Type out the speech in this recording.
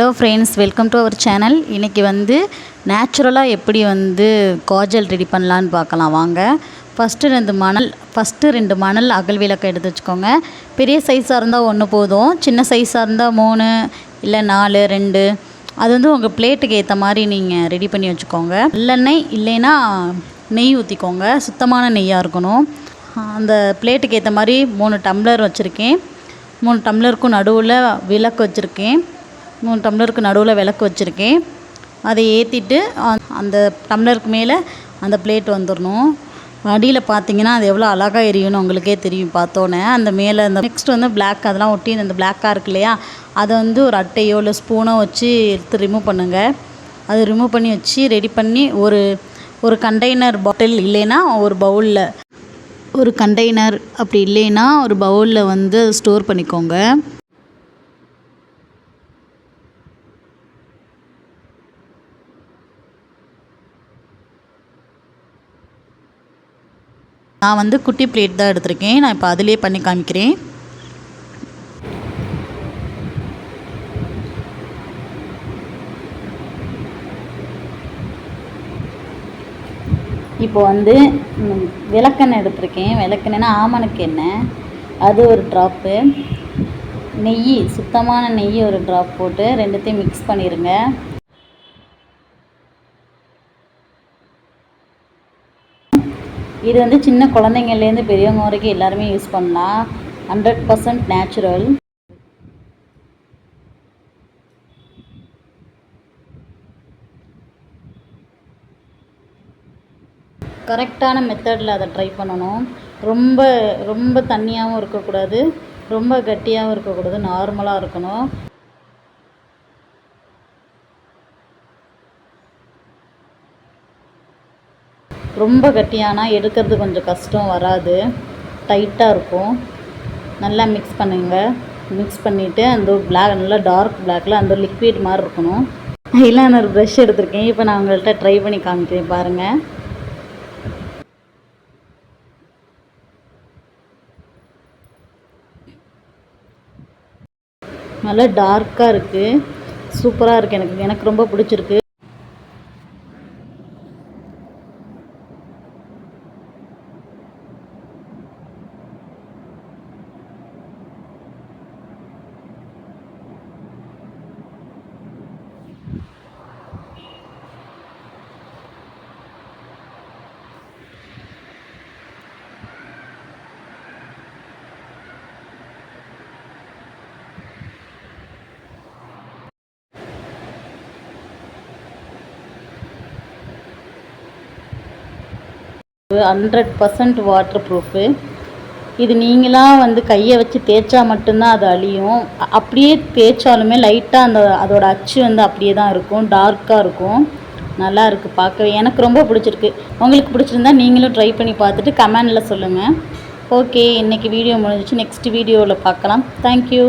Hello friends welcome to our channel இன்றைக்கி வந்து நேச்சுரலாக எப்படி வந்து காஜல் ரெடி பண்ணலான்னு பார்க்கலாம். வாங்க. ஃபஸ்ட்டு ரெண்டு மணல் ஃபஸ்ட்டு ரெண்டு மணல் அகல் விளக்கு எடுத்து வச்சுக்கோங்க. பெரிய சைஸாக இருந்தால் ஒன்று போதும். சின்ன சைஸாக இருந்தால் மூணு இல்லை நாலு ரெண்டு. அது வந்து உங்கள் பிளேட்டுக்கு ஏற்ற மாதிரி நீங்கள் ரெடி பண்ணி வச்சுக்கோங்க. நல்லெண்ணெய் இல்லைன்னா நெய் ஊற்றிக்கோங்க சுத்தமான நெய்யாக இருக்கணும். அந்த பிளேட்டுக்கு ஏற்ற மாதிரி மூணு டம்ளர் வச்சுருக்கேன். மூணு டம்ளருக்கும் நடுவில் விளக்கு வச்சுருக்கேன். மூணு டம்ளருக்கு நடுவில் விளக்கு வச்சுருக்கேன். அதை ஏற்றிட்டு அந்த டம்ளருக்கு மேலே அந்த பிளேட் வந்துடணும் அடியில் பார்த்தீங்கன்னா அது எவ்வளோ அழகாக எரியும்னு உங்களுக்கே தெரியும் பார்த்தோன்னே. அந்த மேலே அந்த நெக்ஸ்ட் வந்து பிளாக் அதெல்லாம் ஒட்டி அந்த பிளாக்காக இருக்கு இல்லையா? அதை வந்து ஒரு அட்டையோ இல்லை ஸ்பூனோ வச்சு எடுத்து ரிமூவ் பண்ணுங்கள் அது ரிமூவ் பண்ணி வச்சு ரெடி பண்ணி ஒரு ஒரு கண்டெய்னர் பாட்டில் இல்லைன்னா ஒரு பவுலில் ஒரு கண்டெய்னர் அப்படி இல்லைன்னா ஒரு பவுலில் வந்து ஸ்டோர் பண்ணிக்கோங்க. நான் வந்து குட்டி பிளேட் தான் எடுத்திருக்கேன். நான் இப்போ அதிலே பண்ணி காமிக்கிறேன். இப்போ வந்து விளக்கெண்ணெய் எடுத்திருக்கேன். விளக்கெண்ணெய்னா ஆமணக்கு எண்ணெய் அது ஒரு ட்ராப்பு நெய் சுத்தமான நெய் ஒரு ட்ராப் போட்டு ரெண்டுத்தையும் மிக்ஸ் பண்ணிடுங்க இது வந்து சின்ன குழந்தைங்கள்லேருந்து பெரியவங்க வரைக்கும் எல்லாருமே யூஸ் பண்ணலாம். ஹண்ட்ரட் பர்சன்ட் நேச்சுரல் கரெக்டான மெத்தடில் அதை ட்ரை பண்ணணும். ரொம்ப ரொம்ப தண்ணியாகவும் இருக்கக்கூடாது. ரொம்ப கட்டியாகவும் இருக்கக்கூடாது. நார்மலாக இருக்கணும். ரொம்ப கட்டியானா எடுக்கிறது கொஞ்சம் கஷ்டம் வராது. டைட்டாக இருக்கும். நல்லா மிக்ஸ் பண்ணுங்க. மிக்ஸ் பண்ணிவிட்டு அந்த பிளாக் நல்லா டார்க் பிளாக்ல அந்த லிக்விட் மாதிரி இருக்கணும். நான் ஒரு ப்ரஷ் எடுத்திருக்கேன். இப்போ நான் உங்கள்கிட்ட ட்ரை பண்ணி காமிக்கிறேன் பாருங்கள் நல்லா டார்க்காக இருக்குது சூப்பராக இருக்குது எனக்கு. எனக்கு ரொம்ப பிடிச்சிருக்கு. ஹண்ட்ரட் பர்சன்ட் வாட்டர் ப்ரூஃபு இது நீங்களாக வந்து கையை வச்சு தேய்ச்சா மட்டும்தான் அது அழியும். அப்படியே தேய்ச்சாலுமே லைட்டாக அந்த அதோட அச்சு வந்து அப்படியே தான் இருக்கும். டார்க்காக இருக்கும். நல்லா இருக்குது பார்க்கவே. எனக்கு ரொம்ப பிடிச்சிருக்கு. உங்களுக்கு பிடிச்சிருந்தா நீங்களும் ட்ரை பண்ணி பார்த்துட்டு கமெண்டில் சொல்லுங்கள் ஓகே இன்றைக்கி வீடியோ முடிஞ்சிச்சு. நெக்ஸ்ட் வீடியோவில் பார்க்கலாம். தேங்க்யூ